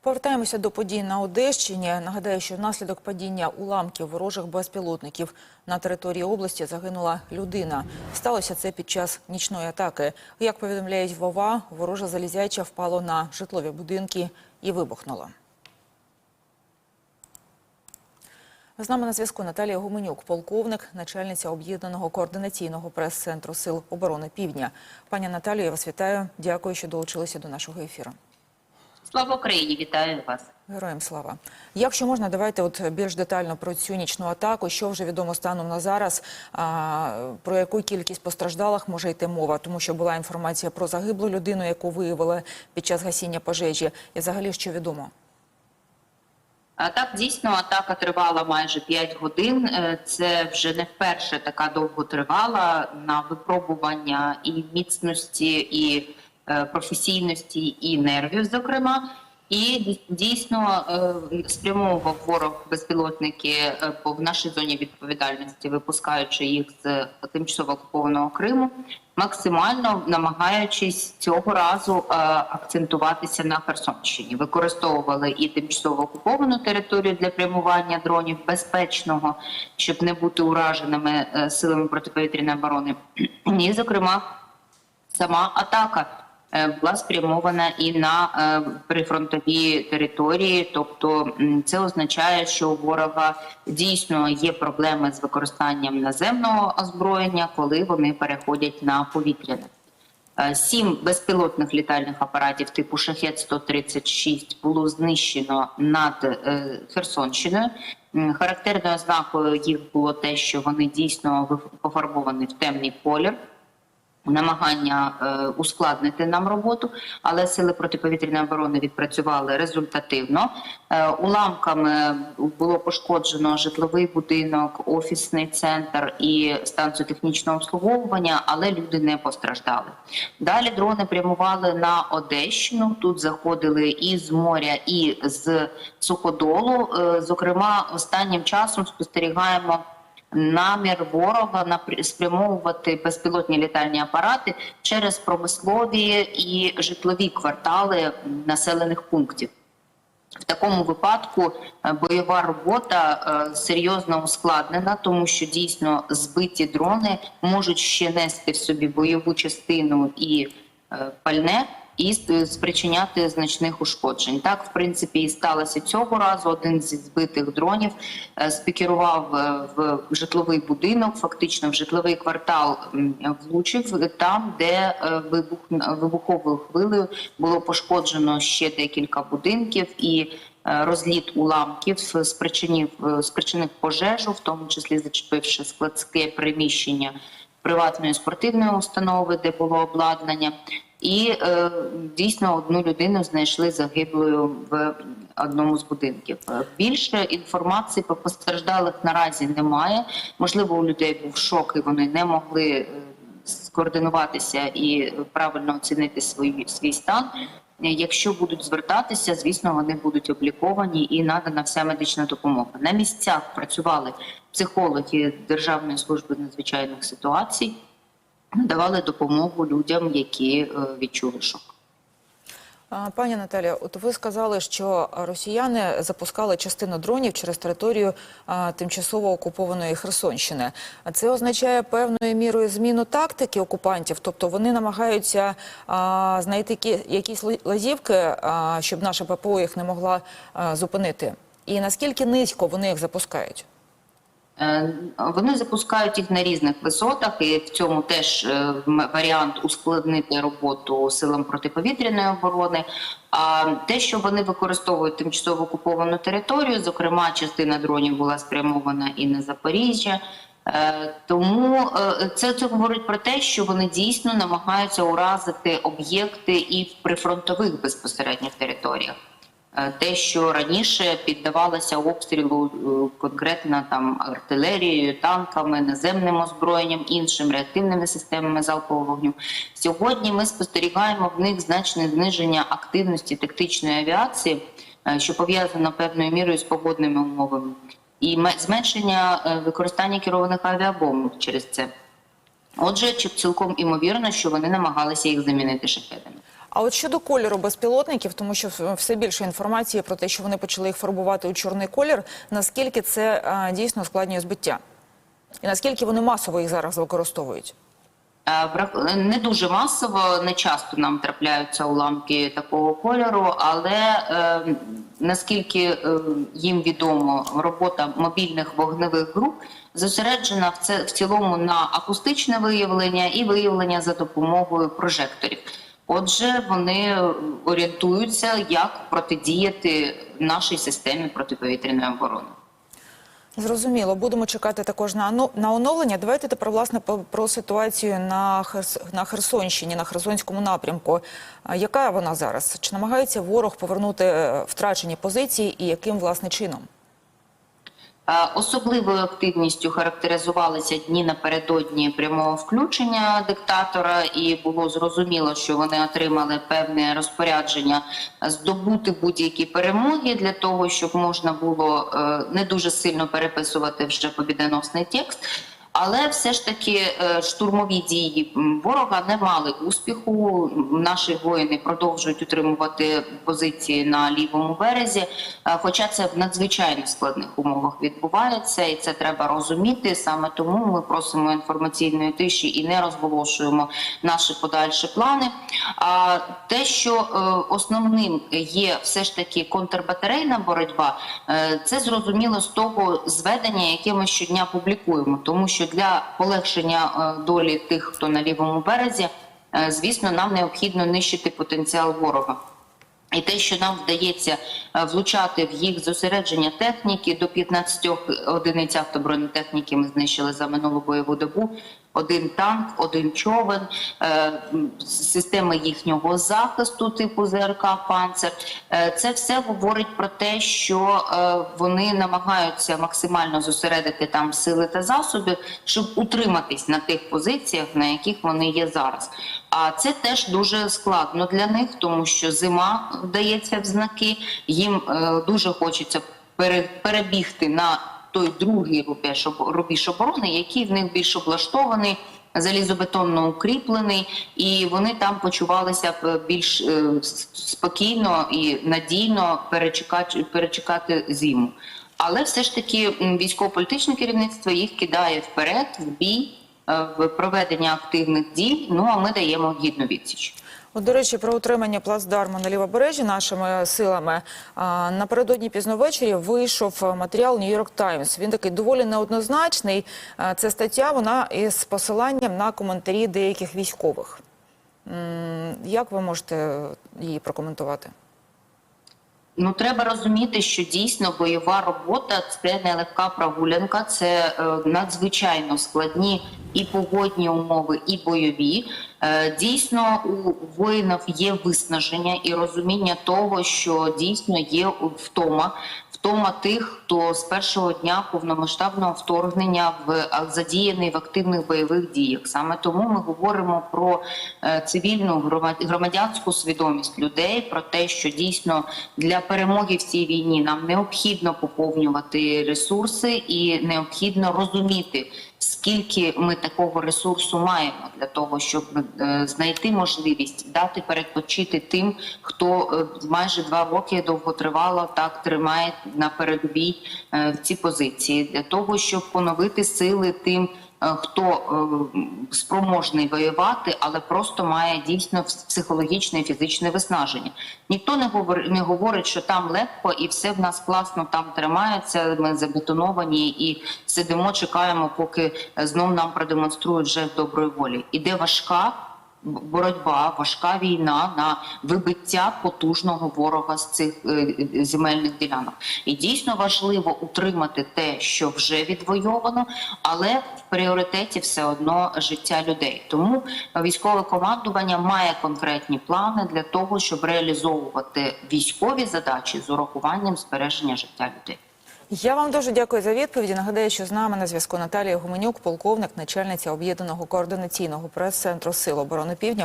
Повертаємося до подій на Одещині. Нагадаю, що внаслідок падіння уламків ворожих безпілотників на території області загинула людина. Сталося це під час нічної атаки. Як повідомляють Вова, вороже залізяча впало на житлові будинки і вибухнуло. З нами на зв'язку Наталія Гуменюк, полковник, начальниця об'єднаного координаційного прес-центру Сил оборони Півдня. Пані Наталію, я вас вітаю. Дякую, що долучилися до нашого ефіру. Слава Україні, вітаю вас. Героям слава. Якщо можна, давайте от більш детально про цю нічну атаку. Що вже відомо станом на зараз? А, про яку кількість постраждалих може йти мова? Тому що була інформація про загиблу людину, яку виявили під час гасіння пожежі. І взагалі що відомо? А так дійсно атака тривала майже 5 годин. Е, Це вже не вперше така довго тривала на випробування і міцності, і професійності, і нервів, зокрема. І дійсно е, спрямовував ворог безпілотники е, в нашій зоні відповідальності, випускаючи їх з тимчасово окупованого Криму, максимально намагаючись цього разу е, акцентуватися на Херсонщині. Використовували і тимчасово окуповану територію для прямування дронів безпечного, щоб не бути ураженими е, силами протиповітряної оборони, і зокрема сама атака е, була спрямована і на е, прифронтові території. Тобто це означає, що у ворога дійсно є проблеми з використанням наземного озброєння, коли вони переходять на повітряне. Е, Сім безпілотних літальних апаратів типу шахет 136 було знищено над е, Херсонщиною. Характерною ознакою їх було те, що вони дійсно пофарбовані в темний колір намагання е, ускладнити нам роботу, але сили протиповітряної оборони відпрацювали результативно. Е, уламками було пошкоджено житловий будинок, офісний центр і станцію технічного обслуговування, але люди не постраждали. Далі дрони прямували на Одещину. Тут заходили і з моря, і з суходолу. Е, зокрема, останнім часом спостерігаємо намір ворога спрямовувати безпілотні літальні апарати через промислові і житлові квартали населених пунктів. В такому випадку е, бойова робота е, серйозно ускладнена, тому що дійсно збиті дрони можуть ще нести в собі бойову частину і е, пальне. І спричиняти значних ушкоджень. Так, в принципі, і сталося цього разу. Один зі збитих дронів е, спікерував е, в житловий будинок, фактично в житловий квартал влучив там, де е, вибух вибуховою хвилею було пошкоджено ще декілька будинків і. е, Розліт уламків спричинив е, спричинив пожежу, в тому числі зачепивши складське приміщення приватної спортивної установи, де було обладнання, і е, дійсно одну людину знайшли загиблою в одному з будинків. Е, Більше інформації про постраждалих наразі немає. Можливо, у людей був шок, і вони не могли е, скоординуватися і правильно оцінити свій, свій стан. Якщо будуть звертатися, звісно, вони будуть обліковані і надана вся медична допомога. На місцях працювали психологи Державної служби надзвичайних ситуацій, надавали допомогу людям, які е, відчули шок. Пані Наталія, от ви сказали, що росіяни запускали частину дронів через територію тимчасово окупованої Херсонщини. Це означає певною мірою зміну тактики окупантів, тобто вони намагаються а, знайти кі- якісь лазівки, щоб наша ППО їх не могла зупинити. І наскільки низько вони їх запускають? Е, Вони запускають їх на різних висотах, і в цьому теж е, варіант ускладнити роботу силам протиповітряної оборони. А те, що вони використовують тимчасово окуповану територію, зокрема, частина дронів була спрямована і на Запоріжжя. Е, Тому це, це говорить про те, що вони дійсно намагаються уразити об'єкти і в прифронтових безпосередньо територіях. Е, Те, що раніше піддавалося обстрілу е, конкретно там артилерією, танками, наземним озброєнням, іншим реактивними системами залпового вогню. Сьогодні ми спостерігаємо в них значне зниження активності тактичної авіації, е, що пов'язано певною мірою з погодними умовами, і ме- зменшення використання керованих авіабомб через це. Отже, чи- цілком імовірно, що вони намагалися їх замінити шахедами. А от щодо кольору безпілотників, тому що все більше інформації про те, що вони почали їх фарбувати у чорний колір, наскільки це а, дійсно ускладнює збиття? І наскільки вони масово їх зараз використовують? Е, Не дуже масово, не часто нам трапляються уламки такого кольору, але е, наскільки е, їм відомо, робота мобільних вогневих груп зосереджена в цілому на акустичне виявлення і виявлення за допомогою прожекторів. Отже, вони орієнтуються, як протидіяти нашій системі протиповітряної оборони. Зрозуміло, будемо чекати також на на оновлення. Давайте тепер власне про ситуацію на Херс... на Херсонщині, на Херсонському напрямку. Яка вона зараз? Чи намагається ворог повернути е, втрачені позиції і яким власне чином? Е, Особливою активністю характеризувалися дні напередодні прямого включення диктатора, і було зрозуміло, що вони отримали певне розпорядження здобути будь-які перемоги для того, щоб можна було е, не дуже сильно переписувати вже побідоносний текст. Але все ж таки е, штурмові дії ворога не мали успіху. Наші воїни продовжують утримувати позиції на лівому березі, е, хоча це в надзвичайно складних умовах відбувається, і це треба розуміти. Саме тому ми просимо інформаційної тиші і не розголошуємо наші подальші плани. А те, що е, основним є все ж таки контрбатарейна боротьба, це зрозуміло з того зведення, яке ми щодня публікуємо, тому що для полегшення е, долі тих, хто на лівому березі, е, звісно, нам необхідно нищити потенціал ворога. І те, що нам вдається е, влучати в їх зосередження техніки, до 15 одиниць автобронетехніки ми знищили за минулу бойову добу. Один танк, один човен, е, системи їхнього захисту, типу ЗРК «Панцер». Е, Це все говорить про те, що вони намагаються максимально зосередити там сили та засоби, щоб утриматись на тих позиціях, на яких вони є зараз. А це теж дуже складно для них, тому що зима вдається в знаки. Їм е, дуже хочеться перебігти на той другий рубеж рубіж оборони, який в них більш облаштований. Залізобетонно укріплений, і вони там почувалися більш е, спокійно і надійно перечекати, перечекати зиму. Але все ж таки військово-політичне керівництво їх кидає вперед в бій, в проведення активних дій. Ну а ми даємо гідну відсіч. От, до речі, про утримання плацдарму на лівобережжі нашими силами. Напередодні пізно ввечері вийшов матеріал York Times. Він такий доволі неоднозначний. Це стаття, вона із посиланням на коментарі деяких військових. Як ви можете її прокоментувати? Ну, треба розуміти, що дійсно бойова робота це не легка прогулянка, це е, надзвичайно складні і погодні умови, і бойові. Е, дійсно, у воїнів є виснаження і розуміння того, що дійсно є втома. Втома тих, хто з першого дня повномасштабного вторгнення в задіяний в активних бойових діях. Саме тому ми говоримо про е, цивільну громад- громадянську свідомість людей, про те, що дійсно для перемоги в цій війні нам необхідно поповнювати ресурси і необхідно розуміти. Скільки ми такого ресурсу маємо для того, щоб е, знайти можливість дати передпочити тим, хто е, майже два роки довготривало так тримає на передовій е, в ці позиції, для того, щоб поновити сили тим, е, хто е, спроможний воювати, але просто має дійсно психологічне і фізичне виснаження. Ніхто не говорить, говорить, що там легко і все в нас класно там тримається. Ми забетоновані і сидимо, чекаємо, поки знов нам продемонструють жест доброї волі. Іде важка боротьба, важка війна на вибиття потужного ворога з цих е, земельних ділянок. І дійсно важливо утримати те, що вже відвойовано, але в пріоритеті все одно життя людей. Тому військове командування має конкретні плани для того, щоб реалізовувати військові задачі з урахуванням збереження життя людей. Я вам дуже дякую за відповіді. Нагадаю, що з нами на зв'язку Наталія Гуменюк, полковник, начальниця об'єднаного координаційного прес-центру Сил оборони Півдня.